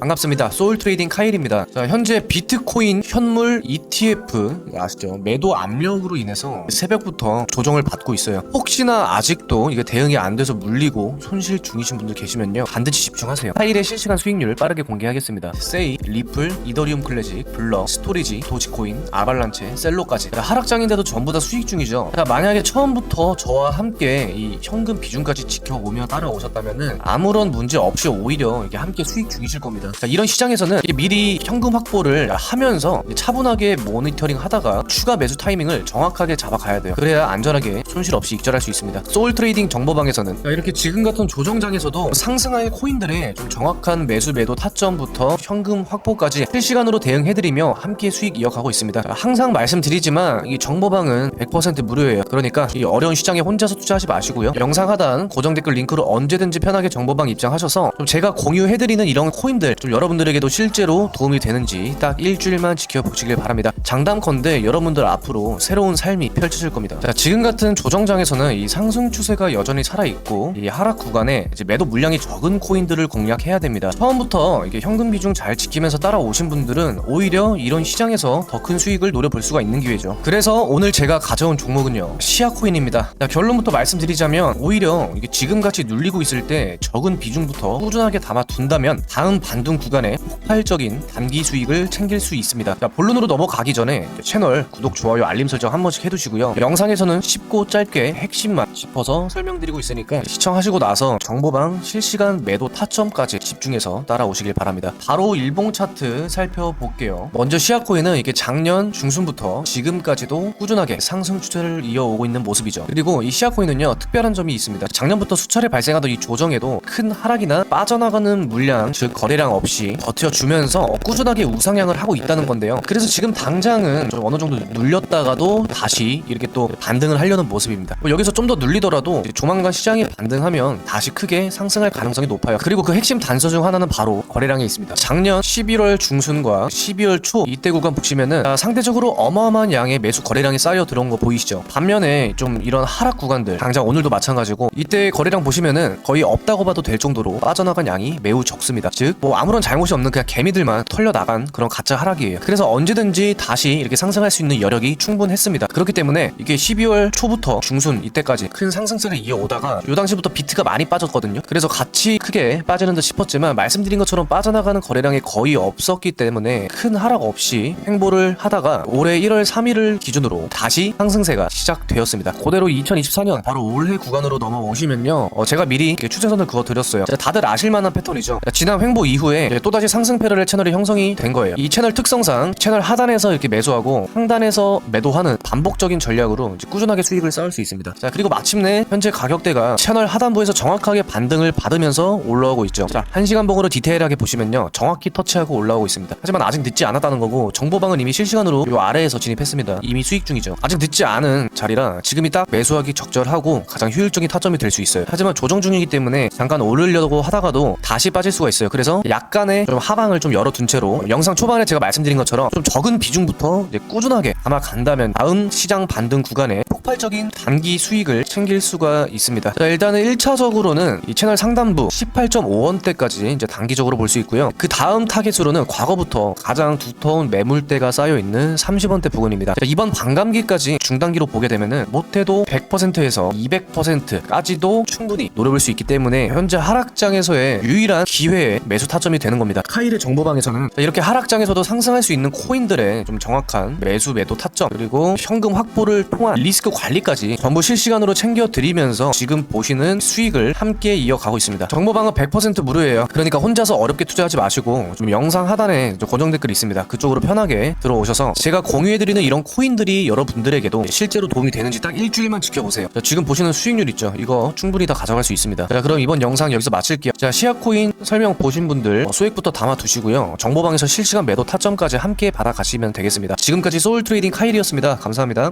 반갑습니다. 소울 트레이딩 카일입니다. 자, 현재 비트코인 현물 ETF 아시죠? 매도 압력으로 인해서 새벽부터 조정을 받고 있어요. 혹시나 아직도 이게 대응이 안 돼서 물리고 손실 중이신 분들 계시면요. 반드시 집중하세요. 카일의 실시간 수익률을 빠르게 공개하겠습니다. 세이, 리플, 이더리움 클래식, 블럭, 스토리지, 도지코인, 아발란체, 셀로까지 하락장인데도 전부 다 수익 중이죠. 자, 만약에 처음부터 저와 함께 이 현금 비중까지 지켜보며 따라오셨다면은 아무런 문제 없이 오히려 이게 함께 수익 중이실 겁니다. 자, 이런 시장에서는 미리 현금 확보를 하면서 차분하게 모니터링 하다가 추가 매수 타이밍을 정확하게 잡아가야 돼요. 그래야 안전하게 손실 없이 익절할 수 있습니다. 소울 트레이딩 정보방에서는 자, 이렇게 지금 같은 조정장에서도 상승할 코인들의 좀 정확한 매수 매도 타점부터 현금 확보까지 실시간으로 대응해드리며 함께 수익 이어가고 있습니다. 자, 항상 말씀드리지만 이 정보방은 100% 무료예요. 그러니까 이 어려운 시장에 혼자서 투자하지 마시고요. 영상 하단 고정 댓글 링크로 언제든지 편하게 정보방 입장하셔서 좀 제가 공유해드리는 이런 코인들 좀 여러분들에게도 실제로 도움이 되는지 딱 일주일만 지켜보시길 바랍니다. 장담컨대 여러분들 앞으로 새로운 삶이 펼쳐질 겁니다. 자, 지금 같은 조정장에서는 이 상승 추세가 여전히 살아있고 이 하락 구간에 이제 매도 물량이 적은 코인들을 공략해야 됩니다. 처음부터 이게 현금 비중 잘 지키면서 따라오신 분들은 오히려 이런 시장에서 더 큰 수익을 노려볼 수가 있는 기회죠. 그래서 오늘 제가 가져온 종목은요 시아 코인입니다. 자, 결론부터 말씀드리자면 오히려 이게 지금같이 눌리고 있을 때 적은 비중부터 꾸준하게 담아 둔다면 다음 반등 구간에 폭발적인 단기 수익을 챙길 수 있습니다. 자, 본론으로 넘어가기 전에 채널 구독, 좋아요, 알림 설정 한 번씩 해두시고요. 영상에서는 쉽고 짧게 핵심만 짚어서 설명드리고 있으니까 시청하시고 나서 정보방 실시간 매도 타점까지 집중해서 따라오시길 바랍니다. 바로 일봉 차트 살펴볼게요. 먼저 시아코인은 이게 작년 중순부터 지금까지도 꾸준하게 상승 추세를 이어오고 있는 모습이죠. 그리고 이 시아코인은요 특별한 점이 있습니다. 작년부터 수차례 발생하던 이 조정에도 큰 하락이나 빠져나가는 물량 즉 거래량 없이 버텨주면서 꾸준하게 우상향을 하고 있다는 건데요. 그래서 지금 당장은 좀 어느 정도 눌렸다가도 다시 이렇게 또 반등을 하려는 모습입니다. 뭐 여기서 좀 더 눌리더라도 조만간 시장이 반등하면 다시 크게 상승할 가능성이 높아요. 그리고 그 핵심 단서 중 하나는 바로 거래량에 있습니다. 작년 11월 중순과 12월 초 이때 구간 보시면은 아, 상대적으로 어마어마한 양의 매수 거래량이 쌓여 들어온 거 보이시죠? 반면에 좀 이런 하락 구간들 당장 오늘도 마찬가지고 이때 거래량 보시면은 거의 없다고 봐도 될 정도로 빠져나간 양이 매우 적습니다. 즉 뭐 아무 런 잘못이 없는 그냥 개미들만 털려 나간 그런 가짜 하락이에요. 그래서 언제든지 다시 이렇게 상승할 수 있는 여력이 충분했습니다. 그렇기 때문에 이게 12월 초부터 중순 이때까지 큰 상승세를 이어오다가 요 당시부터 비트가 많이 빠졌거든요. 그래서 같이 크게 빠지는 듯 싶었지만 말씀드린 것처럼 빠져나가는 거래량이 거의 없었기 때문에 큰 하락 없이 횡보를 하다가 올해 1월 3일을 기준으로 다시 상승세가 시작되었습니다. 그대로 2024년 바로 올해 구간으로 넘어오시면요. 어, 제가 미리 추세선을 그어드렸어요. 자, 다들 아실만한 패턴이죠. 자, 지난 횡보 이후에 이제 또다시 상승 패러렐 채널이 형성이 된 거예요. 이 채널 특성상 채널 하단에서 이렇게 매수하고 상단에서 매도하는 반복적인 전략으로 꾸준하게 수익을 쌓을 수 있습니다. 자, 그리고 마침내 현재 가격대가 채널 하단부에서 정확하게 반등을 받으면서 올라오고 있죠. 자, 1시간 봉으로 디테일하게 보시면요. 정확히 터치하고 올라오고 있습니다. 하지만 아직 늦지 않았다는 거고 정보방은 이미 실시간으로 요 아래에서 진입했습니다. 이미 수익 중이죠. 아직 늦지 않은 자리라 지금이 딱 매수하기 적절하고 가장 효율적인 타점이 될 수 있어요. 하지만 조정 중이기 때문에 잠깐 오르려고 하다가도 다시 빠질 수가 있어요. 그래서 약 간의 좀 하방을 좀 열어둔 채로 영상 초반에 제가 말씀드린 것처럼 좀 적은 비중부터 꾸준하게 아마 간다면 다음 시장 반등 구간에 폭발적인 단기 수익을 챙길 수가 있습니다. 자, 일단은 1차적으로는 이 채널 상단부 18.5원대까지 이제 단기적으로 볼 수 있고요. 그 다음 타겟으로는 과거부터 가장 두터운 매물대가 쌓여 있는 30원대 부근입니다. 자, 이번 반감기까지 중단기로 보게 되면은 못해도 100%에서 200%까지도 충분히 노려볼 수 있기 때문에 현재 하락장에서의 유일한 기회의 매수 타점 이 되는 겁니다. 카일의 정보방에서는 자, 이렇게 하락장에서도 상승할 수 있는 코인들의 좀 정확한 매수 매도 타점 그리고 현금 확보를 통한 리스크 관리까지 전부 실시간으로 챙겨 드리면서 지금 보시는 수익을 함께 이어가고 있습니다. 정보방은 100% 무료예요. 그러니까 혼자서 어렵게 투자하지 마시고 좀 영상 하단에 좀 고정 댓글 있습니다. 그쪽으로 편하게 들어오셔서 제가 공유해드리는 이런 코인들이 여러분들에게도 실제로 도움이 되는지 딱 일주일만 지켜보세요. 자, 지금 보시는 수익률 있죠? 이거 충분히 다 가져갈 수 있습니다. 자, 그럼 이번 영상 여기서 마칠게요. 자, 시아코인 설명 보신 분들 어, 수익부터 담아 두시고요. 정보방에서 실시간 매도 타점까지 함께 받아가시면 되겠습니다. 지금까지 소울 트레이딩 카일이었습니다. 감사합니다.